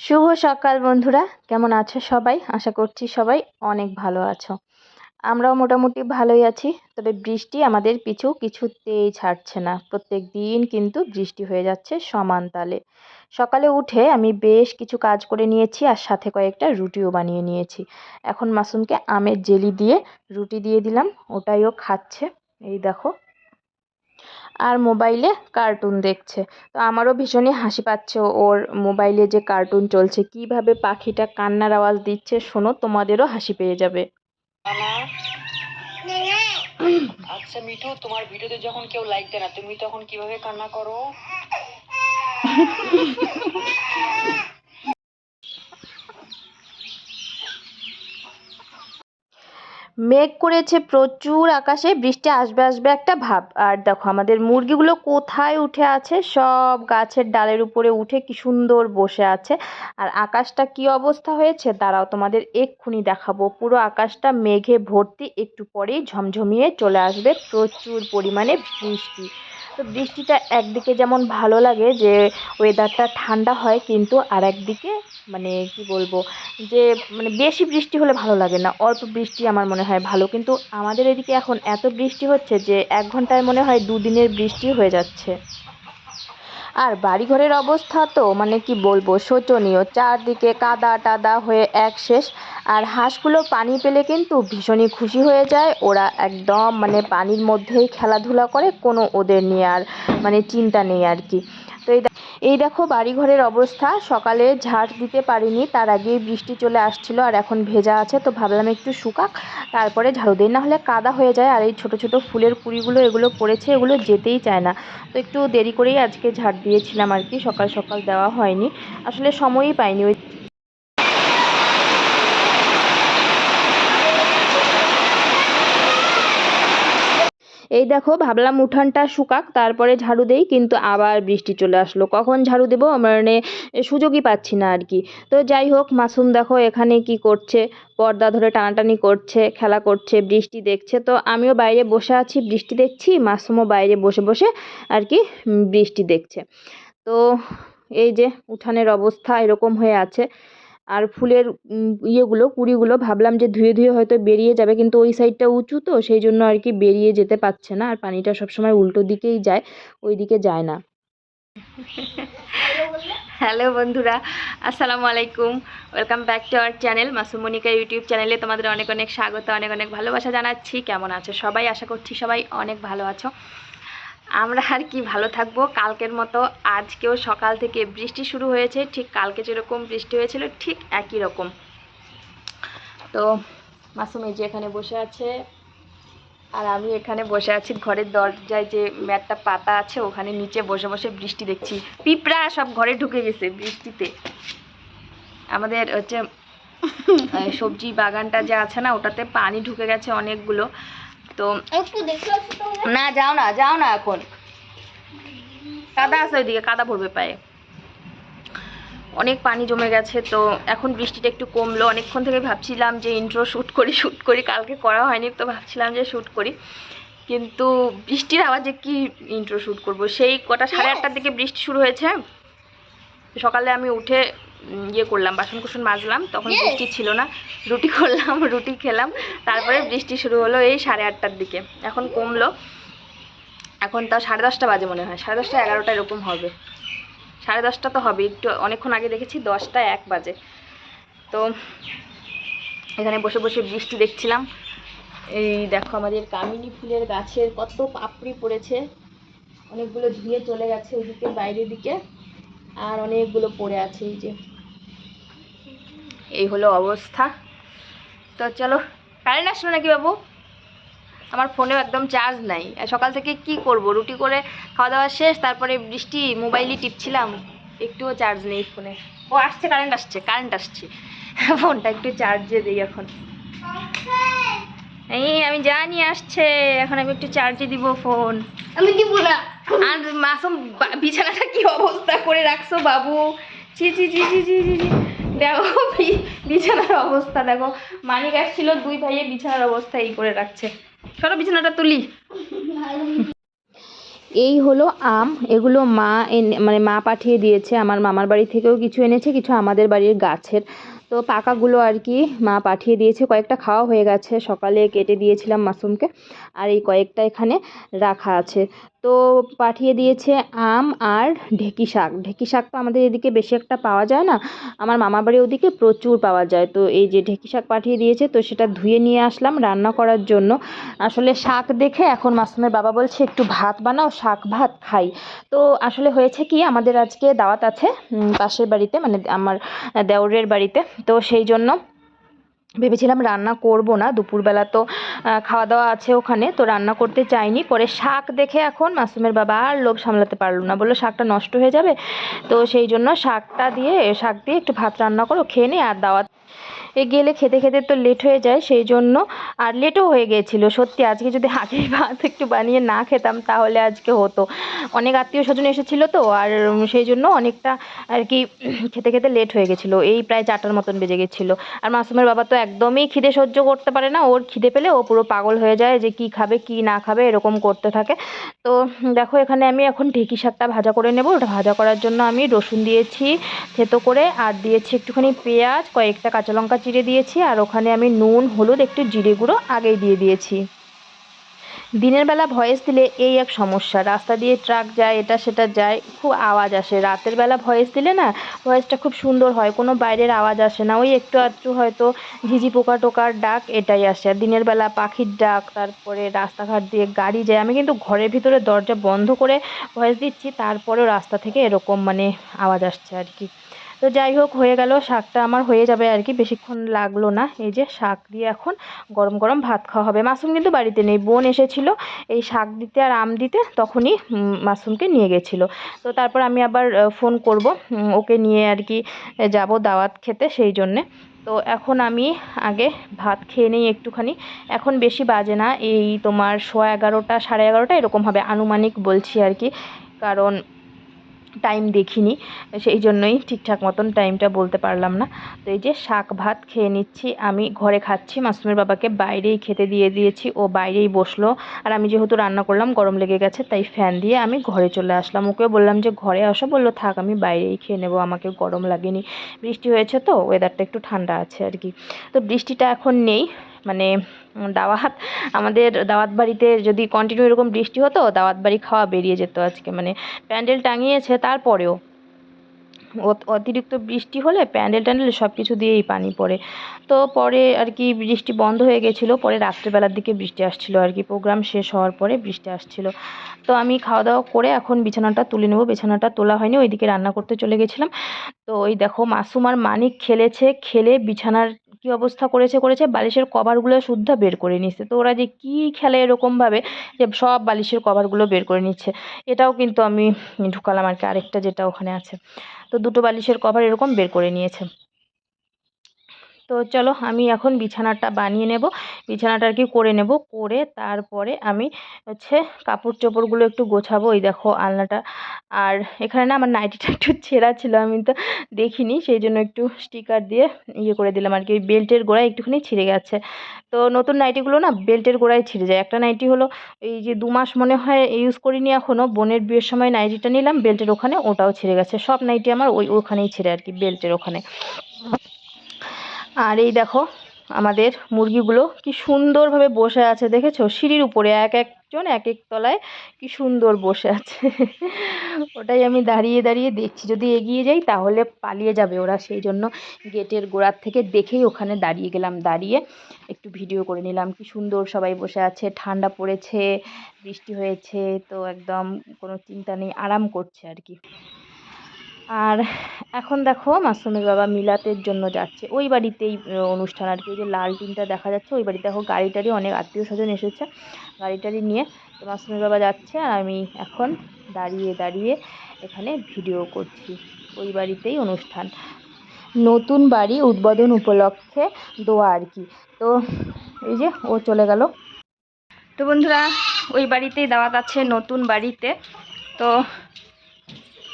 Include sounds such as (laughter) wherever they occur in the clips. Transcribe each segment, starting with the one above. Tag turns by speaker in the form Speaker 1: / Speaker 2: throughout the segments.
Speaker 1: শুভ সকাল, বন্ধুরা। কেমন আছো সবাই? আশা করছি সবাই অনেক ভালো আছো। আমরাও মোটামুটি ভালোই আছি, তবে বৃষ্টি আমাদের পিছু কিছুতেই ছাড়ছে না। প্রত্যেক দিন কিন্তু বৃষ্টি হয়ে যাচ্ছে সমান তালে। সকালে উঠে আমি বেশ কিছু কাজ করে নিয়েছি আর সাথে কয়েকটা রুটিও বানিয়ে নিয়েছি। এখন মাসুমকে আমের জেলি দিয়ে রুটি দিয়ে দিলাম, ওটাইও খাচ্ছে। এই দেখো আর মোবাইলে কার্টুন দেখছে। তো আমারও ভীষণই হাসি পাচ্ছে ওর মোবাইলে যে কার্টুন চলছে কীভাবে পাখিটা কান্নার আওয়াজ দিচ্ছে শোনো তোমাদেরও হাসি পেয়ে যাবে।
Speaker 2: আচ্ছা মিঠু তোমার ভিডিওতে যখন কেউ লাইক দেয় না তুমি তখন কীভাবে কান্না করো? (laughs)
Speaker 1: মেঘ করেছে প্রচুর আকাশে, বৃষ্টি আসবে আসবে একটা ভাব। আর দেখো, আমাদের মুরগিগুলো কোথায় উঠে আছে? সব গাছের ডালের উপরে উঠে কি সুন্দর বসে আছে। আর আকাশটা কি অবস্থা হয়েছে? দাঁড়াও, তোমাদের এক্ষুনি দেখাবো। পুরো আকাশটা মেঘে ভর্তি, একটু পরেই ঝমঝমিয়ে চলে আসবে প্রচুর পরিমাণে বৃষ্টি। তো বৃষ্টিটা একদিকে যেমন ভালো লাগে যে ওয়েদারটা ঠান্ডা হয়, কিন্তু আর একদিকে মানে কি বলব, যে মানে বেশি বৃষ্টি হলে ভালো লাগে না। অল্প বৃষ্টি আমার মনে হয় ভালো। কিন্তু আমাদের এদিকে এখন এত বৃষ্টি হচ্ছে যে এক ঘন্টায় মনে হয় দুদিনের বৃষ্টি হয়ে যাচ্ছে। আর বাড়িঘরের অবস্থা তো মানে কি বলব, শোচনীয়। চারদিকে কাদা টাদা হয়ে এক শেষ। আর হাঁসগুলো পানি পেলে কিন্তু ভীষণই খুশি হয়ে যায়। ওরা একদম মানে পানির মধ্যেই খেলাধুলা করে, কোনো ওদের নিয়ে আর মানে চিন্তা নেই আর কি। এই দেখো বাড়িঘরের অবস্থা। সকালে ঝাড় দিতে পারিনি, তার আগে বৃষ্টি চলে আসছিল আর এখন ভেজা আছে, তো ভাবলাম একটু শুকাক, তারপরে ঝাড়ু দিই। না হলে কাদা হয়ে যায় আর এই ছোট ছোট ফুলের কুড়িগুলো, এগুলো পড়েছে, এগুলো যেতেই চায় না। তো একটু দেরি করেই আজকে ঝাড় দিয়েছিলাম আর কি, সকাল সকাল দেওয়া হয়নি। আসলে সময়ই পাইনি, ওই এই দেখো, ভাবলাম উঠানটা শুকাক, তারপরে ঝাড়ু দেই, কিন্তু আবার বৃষ্টি চলে আসলো। কখন ঝাড়ু দেবো? মানে সুযোগই পাচ্ছি না আর কি। তো যাই হোক, মাসুম দেখো এখানে কি করছে, পর্দা ধরে টানাটানি করছে, খেলা করছে, বৃষ্টি দেখছে। তো আমিও বাইরে বসে আছি, বৃষ্টি দেখছি, মাসুমও বাইরে বসে বসে আর কি বৃষ্টি দেখছে। তো এই যে, উঠানের অবস্থা এরকম হয়ে আছে। আর ফুলের ইয়েগুলো, কুড়িগুলো ভাবলাম যে ধুয়ে ধুয়ে হয়তো বেরিয়ে যাবে, কিন্তু ওই সাইডটা উঁচু তো, সেই জন্য আর কি বেরিয়ে যেতে পারছে না, আর পানিটা সবসময় উল্টো দিকেই যায়, ওই দিকে যায় না। হ্যালো বন্ধুরা, আসসালামু আলাইকুম। Welcome back to our channel মাসুমনিকা YouTube চ্যানেলে তোমাদের অনেক অনেক স্বাগত, অনেক অনেক ভালোবাসা জানাচ্ছি। কেমন আছো সবাই? আশা করছি সবাই অনেক ভালো আছো। আমরা আর কি ভালো থাকব। কালকের মতো আজকেও সকাল থেকে বৃষ্টি শুরু হয়েছে, ঠিক কালকে যেরকম বৃষ্টি হয়েছিল, ঠিক একই রকম। তো মাসুম যে এখানে বসে আছে, আর আমি এখানে বসে আছি ঘরের দরজায় যে ম্যাটটা পাতা আছে, ওখানে নিচে বসে বসে বৃষ্টি দেখছি। পিঁপড়া সব ঘরে ঢুকে গেছে বৃষ্টিতে। আমাদের হচ্ছে সবজি বাগানটা যে আছে না, ওটাতে পানি ঢুকে গেছে অনেকগুলো। তো না যাও না যাও না এখন। কাদা আছে ওইদিকে কাদা পড়বে পায়ে। অনেক পানি জমে গেছে তো এখন বৃষ্টিটা একটু কমলো। অনেকক্ষণ থেকে ভাবছিলাম যে ইন্ট্রো শ্যুট করি শ্যুট করি কালকে করা হয়নি তো ভাবছিলাম যে শ্যুট করি। কিন্তু বৃষ্টির আওয়াজে কি ইন্ট্রো শ্যুট করব? সেই কটা সাড়ে আটটার দিকে বৃষ্টি শুরু হয়েছে। সকালে আমি উঠে ইয়ে করলাম বাসন কুসন মাজলাম তখন বৃষ্টি ছিল না। রুটি করলাম (laughs) রুটি খেলাম তারপরে বৃষ্টি শুরু হলো এই সাড়ে আটটার দিকে। এখন কমলো। এখন তাও সাড়ে দশটা বাজে মনে হয়। সাড়ে দশটা এগারোটা এরকম হবে। সাড়ে দশটা তো হবে একটু অনেকক্ষণ আগে দেখেছি দশটা এক বাজে। তো এখানে বসে বসে বৃষ্টি দেখছিলাম। এই দেখো আমাদের কামিনী ফুলের গাছের কত পাপড়ি পড়েছে। অনেকগুলো ধুয়ে চলে গেছে ওইদিকে বাইরের দিকে। আর অনেকগুলো পড়ে আছে এই যে। এই হলো অবস্থা। তো চলো কারেন্ট আসলো নাকি বাবু? আমার ফোনেও একদম চার্জ নাই। আর সকাল থেকে কি করব? রুটি করে খাওয়া দাওয়া শেষ তারপরে বৃষ্টি মোবাইলই টিপছিলাম। একটুও চার্জ নেই ফোনে ও আসছে কারেন্ট আসছে কারেন্ট আসছে। (laughs) ফোনটা একটু চার্জে দিই এখন। এই আমি জানি আসছে। এখন আমি একটু চার্জে দিব ফোন
Speaker 3: আমি দিব না।
Speaker 1: আর মাসুম বিছানাটা কি অবস্থা করে রাখছো বাবু? চি চি চি চি চি চি চি। দেখো বিছানার অবস্থা দেখো। মানিক আসছিল দুই ভাইয়ে বিছানার অবস্থা এই করে রাখছে। সরো বিছানাটা তুলি। এই হলো আম। এগুলো মা এনে মানে মা পাঠিয়ে দিয়েছে। আমার মামার বাড়ি থেকেও কিছু এনেছে কিছু আমাদের বাড়ির গাছের তো পাকাগুলো আর কি মা পাঠিয়ে দিয়েছে। কয়েকটা খাওয়া হয়ে গেছে। সকালে কেটে দিয়েছিলাম মাসুমকে আর এই কয়েকটা এখানে রাখা আছে। তো পাঠিয়ে দিয়েছে আম আর ঢেঁকি শাক। ঢেঁকি শাক তো আমাদের এদিকে বেশি একটা পাওয়া যায় না। আমার মামার বাড়ির ওদিকে প্রচুর পাওয়া যায়। তো এই যে ঢেঁকি শাক পাঠিয়ে দিয়েছে, তো সেটা ধুয়ে নিয়ে আসলাম রান্না করার জন্য। আসলে শাক দেখে এখন মাসুমের বাবা বলছে, একটু ভাত বানাও, শাক ভাত খাই। তো আসলে হয়েছে কি, আমাদের আজকে দাওয়াত আছে পাশের বাড়িতে মানে আমার দেওরের বাড়িতে। তো সেই জন্য ভেবেছিলাম রান্না করব না, দুপুরবেলা তো খাওয়া দাওয়া আছে ওখানে, তো রান্না করতে চাইনি। পরে শাক দেখে এখন মাসুমের বাবা আর লোভ সামলাতে পারল না, বলল শাকটা নষ্ট হয়ে যাবে, তো সেই জন্য শাকটা দিয়ে, শাক দিয়ে একটু ভাত রান্না করো, খেয়ে নে আর দাওয়াত এ গেলে খেতে খেতে তো লেট হয়ে যায় সেই জন্য আর লেটও হয়ে গিয়েছিল। সত্যি, আজকে যদি আগেই ভাত একটু বানিয়ে না খেতাম, তাহলে আজকে হতো। অনেক আত্মীয় স্বজন এসেছিল তো, আর সেই জন্য অনেকটা আর কি খেতে খেতে লেট হয়ে গেছিল। এই প্রায় চারটার মতন বেজে গেছিল। আর মাসুমের বাবা তো একদমই খিদে সহ্য করতে পারে না, ওর খিদে পেলে ও পুরো পাগল হয়ে যায় যে কি খাবে, কি না খাবে, এরকম করতে থাকে। তো দেখো, এখানে আমি এখন ঢেঁকি শাকটা ভাজা করে নেব। ওটা ভাজা করার জন্য আমি রসুন দিয়েছি থেতো করে, আর দিয়েছি একটুখানি পেঁয়াজ, কয়েকটা কাঁচা লঙ্কা চিড়ে দিয়েছি আর ওখানে আমি নুন, হলুদ, একটু জিরে গুঁড়ো আগেই দিয়ে দিয়েছি। দিনের বেলা ভয়েস দিলে এই এক সমস্যা। রাস্তা দিয়ে ট্রাক যায়, এটা সেটা যায়, খুব আওয়াজ আসে। রাতের বেলা ভয়েস দিলে না, ভয়েসটা খুব সুন্দর হয়, কোনো বাইরের আওয়াজ আসে না। ওই একটু আধটু হয়তো ঝিঝি পোকা টোকার ডাক এটাই আসে। আর দিনের বেলা পাখির ডাক, তারপরে রাস্তাঘাট দিয়ে গাড়ি যায়। আমি কিন্তু ঘরের ভিতরে দরজা বন্ধ করে ভয়েস দিচ্ছি, তারপরেও রাস্তা থেকে এরকম মানে আওয়াজ আসছে আর কি। তো যাই হোক, হয়ে গেল, শাকটা আমার হয়ে যাবে আর কি। বেশিক্ষণ লাগল না। এই যে শাক দিয়ে এখন গরম গরম ভাত খাওয়া হবে। মাসুম কিন্তু বাড়িতে নেই। বোন এসেছিল এই শাক দিতে আর আম দিতে, তখনই মাসুমকে নিয়ে গেছিল। তো তারপর আমি আবার ফোন করব ওকে নিয়ে আর কি যাব দাওয়াত খেতে সেই জন্যে। তো এখন আমি আগে ভাত খেয়ে নিই একটুখানি। এখন বেশি বাজে না। এই তোমার সোয়া এগারোটা, সাড়ে এগারোটা এরকম হবে। আনুমানিক বলছি আর কি। কারণ টাইম দেখিনি সেই জন্যই ঠিকঠাক মতন টাইমটা বলতে পারলাম না। তো এই যে শাক ভাত খেয়ে নিচ্ছি, আমি ঘরে খাচ্ছি, মাসুমের বাবাকে বাইরেই খেতে দিয়ে দিয়েছি, ও বাইরেই বসল। আর আমি যেহেতু রান্না করলাম, গরম লেগে গেছে, তাই ফ্যান দিয়ে আমি ঘরে চলে আসলাম। ওকে বললাম যে, ঘরে আসো, বলল, থাক, আমি বাইরেই খেয়ে নেব, আমাকে গরম লাগেনি। বৃষ্টি হয়েছে তো ওয়েদারটা একটু ঠান্ডা আছে আর কি। তো বৃষ্টিটা এখন নেই মানে দাওয়াত, আমাদের দাওয়াত বাড়িতে যদি কন্টিনিউ এরকম বৃষ্টি হতো, দাওয়াত বাড়ি খাওয়া বেরিয়ে যেত আজকে। মানে প্যান্ডেল টাঙিয়েছে তারপরেও। অতিরিক্ত বৃষ্টি হলে প্যান্ডেল ট্যান্ডেল সব কিছু দিয়েই পানি পড়ে। তো পরে আর কি বৃষ্টি বন্ধ হয়ে গেছিল, পরে রাত্রেবেলার দিকে বৃষ্টি আসছিল আর কি। প্রোগ্রাম শেষ হওয়ার পরে বৃষ্টি আসছিল। তো আমি খাওয়া দাওয়া করে এখন বিছানাটা তুলে নেব। বিছানাটা তোলা হয়নি, ওইদিকে রান্না করতে চলে গেছিলাম। তো ওই দেখো, মাসুম আর মানিক খেলেছে, খেলে বিছানার কি অবস্থা করেছে করেছে, বালিশের কভারগুলো শুদ্ধ বের করে নিচ্ছে। তো ওরা যে কি খেলে এরকমভাবে যে সব বালিশের কভারগুলো বের করে নিচ্ছে, এটাও কিন্তু আমি ঢুকালাম আর কি, আরেকটা যেটা ওখানে আছে। তো দুটো বালিশের কভার এরকম বের করে নিয়েছে। তো চলো আমি এখন বিছানাটা বানিয়ে নেব। বিছানাটা আর কি করে নেব। করে তারপরে আমি হচ্ছে কাপড় চোপড়গুলো একটু গোছাবো। ওই দেখো আলনাটা। আর এখানে না আমার নাইটিটা (laughs) একটু ছেঁড়া ছিল, আমি তো দেখিনি। সেই জন্য একটু স্টিকার দিয়ে ইয়ে করে দিলাম আর কি। ওই বেল্টের গোড়ায় একটুখানি ছিঁড়ে গেছে। তো নতুন নাইটিগুলো না বেল্টের গোড়ায় ছিঁড়ে যায়। একটা নাইটি হলো এই যে দু মাস মনে হয় ইউজ করিনি এখনও বোনের বিয়ের সময় নাইটিটা নিলাম, বেল্টের ওখানে ওটাও ছিঁড়ে গেছে। সব নাইটি আমার ওই ওখানেই ছিঁড়ে আর কি, বেল্টের ওখানে। আর এই দেখো, আমাদের মুরগিগুলো কি সুন্দরভাবে বসে আছে, দেখেছ? সিঁড়ির উপরে এক একজন এক এক তলায় কি সুন্দর বসে আছে। ওটাই আমি দাঁড়িয়ে দাঁড়িয়ে দেখছি। যদি এগিয়ে যাই তাহলে পালিয়ে যাবে ওরা। সেই জন্য গেটের গোড়ার থেকে দেখেই ওখানে দাঁড়িয়ে গেলাম। দাঁড়িয়ে একটু ভিডিও করে নিলাম। কি সুন্দর সবাই বসে আছে। ঠান্ডা পড়েছে, বৃষ্টি হয়েছে, তো একদম কোনো চিন্তা নেই, আরাম করছে আর কি। আর এখন দেখো মাসুমের বাবা মিলাতের জন্য যাচ্ছে। ওই বাড়িতেই অনুষ্ঠান আর কি। ওই যে লাল টিনটা দেখা যাচ্ছে, ওই বাড়িতে দেখো গাড়ি টাড়ি অনেক আত্মীয় স্বজন এসেছে। গাড়ি টাড়ি নিয়ে তো মাসুমের বাবা যাচ্ছে আর আমি এখন দাঁড়িয়ে দাঁড়িয়ে এখানে ভিডিও করছি। ওই বাড়িতেই অনুষ্ঠান। নতুন বাড়ি উদ্বোধন উপলক্ষে দোয়া আর কি। তো এই যে ও চলে গেল। তো বন্ধুরা, ওই বাড়িতেই দাওয়াত আছে নতুন বাড়িতে। তো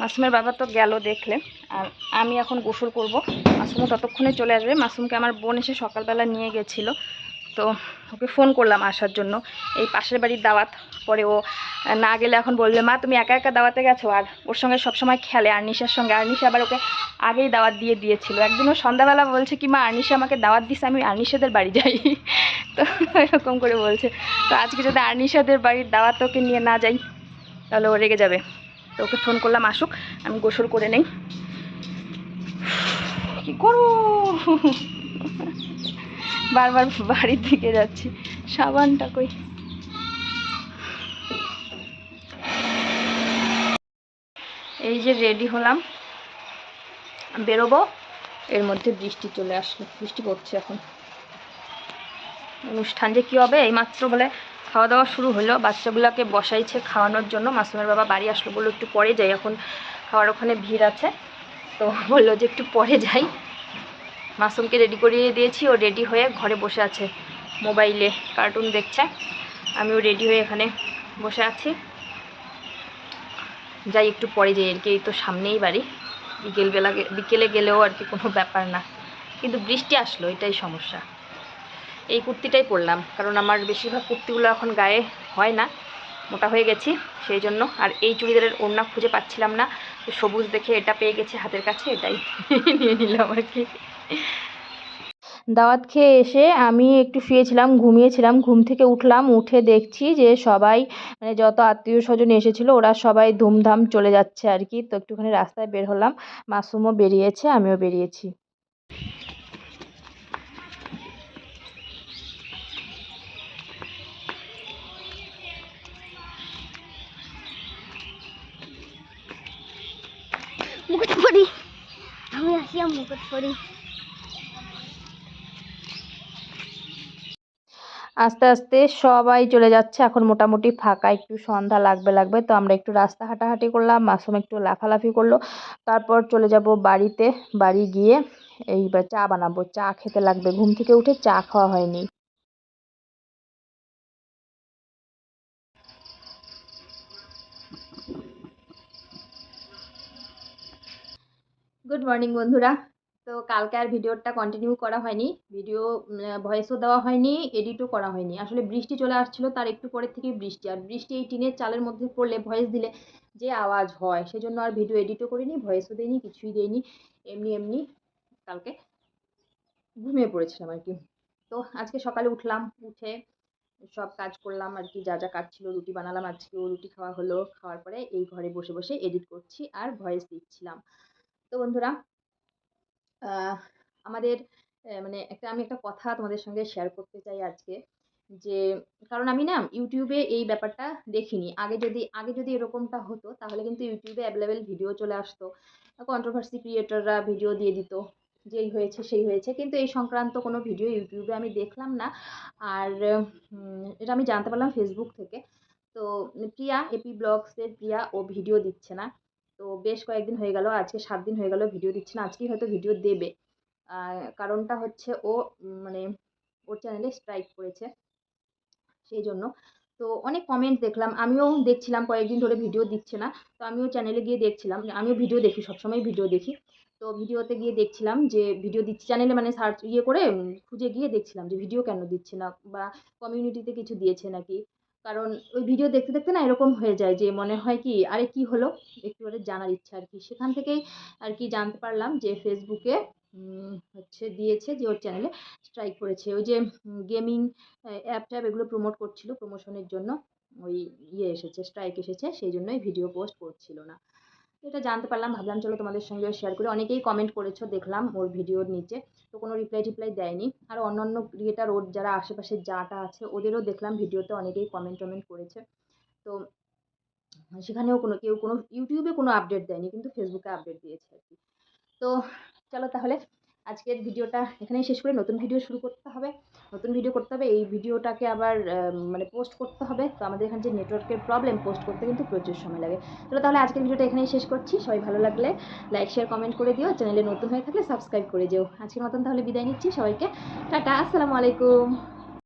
Speaker 1: মাসুমের বাবা তো গেল দেখলে। আর আমি এখন গোসল করব। মাসুমও ততক্ষণে চলে আসবে। মাসুমকে আমার বোন এসে সকালবেলা নিয়ে গেছিল। তো ওকে ফোন করলাম আসার জন্য। এই পাশের বাড়ির দাওয়াত। পরে ও না গেলে এখন বললে মা, তুমি একা একা দাওয়াতে গেছো? আর ওর সঙ্গে সবসময় খেলে আর্নিশার সঙ্গে। আর্নিশা আবার ওকে আগেই দাওয়াত দিয়ে দিয়েছিল। একদিন ও সন্ধ্যাবেলা বলছে, কি মা, আর্নিশা আমাকে দাওয়াত দিছে, আমি আর্নিশাদের বাড়ি যাই। (laughs) তো এরকম করে বলছে। তো আজকে যদি আর্নিশাদের বাড়ির দাওয়াত ওকে নিয়ে না যাই, তাহলে ও রেগে যাবে। তো ওকে ফোন করলাম, আসুক। আমি গোসল করে নেই। কি করব? বারবার বাড়ির দিকে যাচ্ছি। সাবানটা কই? এই যে রেডি হলাম। বেরোবো। এর মধ্যে বৃষ্টি চলে আসলো। বৃষ্টি পড়ছে এখন। অনুষ্ঠান যে কী হবে, এইমাত্র বলে খাওয়া দাওয়া শুরু হলো। বাচ্চাগুলোকে বসাইছে খাওয়ানোর জন্য। মাসুমের বাবা বাড়ি আসলো বলল, একটু পরে যাই, এখন খাওয়ার ওখানে ভিড় আছে। তো বলল যে, একটু পরে যাই। মাসুমকে রেডি করিয়ে দিয়েছি। ও রেডি হয়ে ঘরে বসে আছে মোবাইলে কার্টুন দেখছে। আমিও রেডি হয়ে এখানে বসে আছি। যাই, একটু পরে যাই। আর কি, এই তো সামনেই বাড়ি। বিকেলবেলা বিকেলে গেলেও আর কি কোনো ব্যাপার না। কিন্তু বৃষ্টি আসলো, এটাই সমস্যা। এই কুর্তিটাই পরলাম, কারণ আমার বেশিরভাগ কুর্তিগুলো এখন গায়ে হয় না, মোটা হয়ে গেছি সেই জন্য। আর এই চুড়িদারের ওড়না খুঁজে পাচ্ছিলাম না, তো সবুজ দেখে এটা পেয়ে গেছি হাতের কাছে, এটাই (laughs) নিয়ে নিলাম আর কি। দাওয়াত খেয়ে এসে আমি একটু শুয়েছিলাম, ঘুমিয়েছিলাম, ঘুম থেকে উঠলাম, উঠে দেখছি যে সবাই মানে যত আত্মীয় স্বজন এসেছিল, ওরা সবাই ধুমধাম চলে যাচ্ছে আর কি। তো একটুখানি রাস্তায় বের হলাম, মাসুমও বেরিয়েছে, আমিও বেরিয়েছি।
Speaker 3: আমি আসিয়া মুকুট পরি।
Speaker 1: আস্তে আস্তে সবাই চলে যাচ্ছে। এখন মোটামুটি ফাঁকা, একটু সন্ধ্যা লাগবে লাগবে। তো আমরা একটু রাস্তা হাঁটাহাঁটি করলাম, মাসুম একটু লাফালাফি করল। তারপর চলে যাব বাড়িতে, বাড়ি গিয়ে এইবার চা বানাবো। চা খেতে লাগবে, ঘুম থেকে উঠে চা খাওয়া হয়নি। গুড মর্নিং বন্ধুরা। তো কালকে আর ভিডিওটা কন্টিনিউ করা হয়নি। ভিডিও ভয়েসও দেওয়া হয়নি এডিটও করা হয়নি। আসলে বৃষ্টি চলে আসছিল, তার একটু পরের থেকেই বৃষ্টি। আর বৃষ্টি এই টিনের চালের মধ্যে পড়লে ভয়েস দিলে যে আওয়াজ হয়, সেজন্য আর ভিডিও এডিটও করিনি ভয়েসও দিইনি, কিছুই দিইনি। এমনি এমনি কালকে ঘুমিয়ে পড়েছিলাম আর কি। তো আজকে সকালে উঠলাম, উঠে সব কাজ করলাম আর কি, যা যা কাজ ছিল, রুটি বানালাম, আজকেও রুটি খাওয়া হলো। খাওয়ার পরে এই ঘরে বসে বসে এডিট করছি আর ভয়েস দিচ্ছিলাম। তো বন্ধুরা আমাদের মানে একটা, আমি একটা কথা তোমাদের সঙ্গে শেয়ার করতে চাই আজকে। যে, কারণ আমি না ইউটিউবে এই ব্যাপারটা দেখিনি। আগে যদি আগে যদি এরকমটা হতো, তাহলে কিন্তু ইউটিউবে অ্যাভেলেবেল ভিডিও চলে আসতো। কন্ট্রোভার্সি ক্রিয়েটররা ভিডিও দিয়ে দিত, যেই হয়েছে, সেই হয়েছে। কিন্তু এই সংক্রান্ত কোনো ভিডিও ইউটিউবে আমি দেখলাম না। আর এটা আমি জানতে পারলাম ফেসবুক থেকে। তো, প্রিয়া এপি ব্লগসের প্রিয়া ও ভিডিও দিচ্ছে না। তো বেশ কয়েকদিন হয়ে গেল, আজকে সাত দিন হয়ে গেল ভিডিও দিচ্ছে না, আজকেই হয়তো ভিডিও দেবে। কারণটা হচ্ছে ও মানে ওর চ্যানেলে স্ট্রাইক করেছে, সেই জন্য। তো অনেক কমেন্ট দেখলাম, আমিও দেখছিলাম, কয়েকদিন ধরে ভিডিও দিচ্ছে না, তো আমিও চ্যানেলে গিয়ে দেখছিলাম, আমিও ভিডিও দেখি, সবসময় ভিডিও দেখি। তো ভিডিওতে গিয়ে দেখছিলাম যে ভিডিও দিচ্ছে চ্যানেলে মানে সার্চ ইয়ে করে খুঁজে গিয়ে দেখছিলাম যে ভিডিও কেন দিচ্ছে না, বা কমিউনিটিতে কিছু দিয়েছে নাকি। কারণ ওই ভিডিও দেখতে দেখতে না এরকম হয়ে যায় যে মনে হয় কি, আরে কি হলো? একটু জানার ইচ্ছা আর কি। সেখান থেকেই আর কি জানতে পারলাম যে ফেসবুকে হচ্ছে দিয়েছে যে ওর চ্যানেলে স্ট্রাইক করেছে। ওই যে গেমিং অ্যাপ ট্যাপ এগুলো প্রমোট করছিল প্রমোশনের জন্য। ওই ইয়ে এসেছে স্ট্রাইক এসেছে, সেই জন্যই ভিডিও পোস্ট করছিল না। এটা জানতে পারলাম, ভাবলাম চলো তোমাদের সঙ্গে শেয়ার করি। অনেকেই কমেন্ট করেছ, দেখলাম ওর ভিডিওর নিচে। তো কোনো রিপ্লাই টিপ্লাই দেয়নি। আর অন্যান্য ক্রিয়েটার ওর যারা আশেপাশে যাটা আছে, ওদেরও দেখলাম ভিডিওতে অনেকেই কমেন্ট টমেন্ট করেছে। তো সেখানেও কোনো, কেউ কোনো, ইউটিউবে কোনো আপডেট দেয়নি, কিন্তু ফেসবুকে আপডেট দিয়েছে আর কি। তো চলো তাহলে আজকের ভিডিওটা এখানেই শেষ করে নতুন ভিডিও শুরু করতে হবে। নতুন ভিডিও করতে হবে, এই ভিডিওটাকে আবার মানে পোস্ট করতে হবে। তো আমাদের এখানে যে নেটওয়ার্কের প্রবলেম পোস্ট করতে কিন্তু প্রচুর সময় লাগে। চলো তাহলে আজকের ভিডিওটা এখানেই শেষ করছি। সবাই ভালো লাগলে লাইক শেয়ার কমেন্ট করে দিও। চ্যানেলে নতুন হয়ে থাকলে সাবস্ক্রাইব করে যেও আজকের মতন তাহলে বিদায় নিচ্ছি সবাইকে। টাটা, আসসালামু আলাইকুম।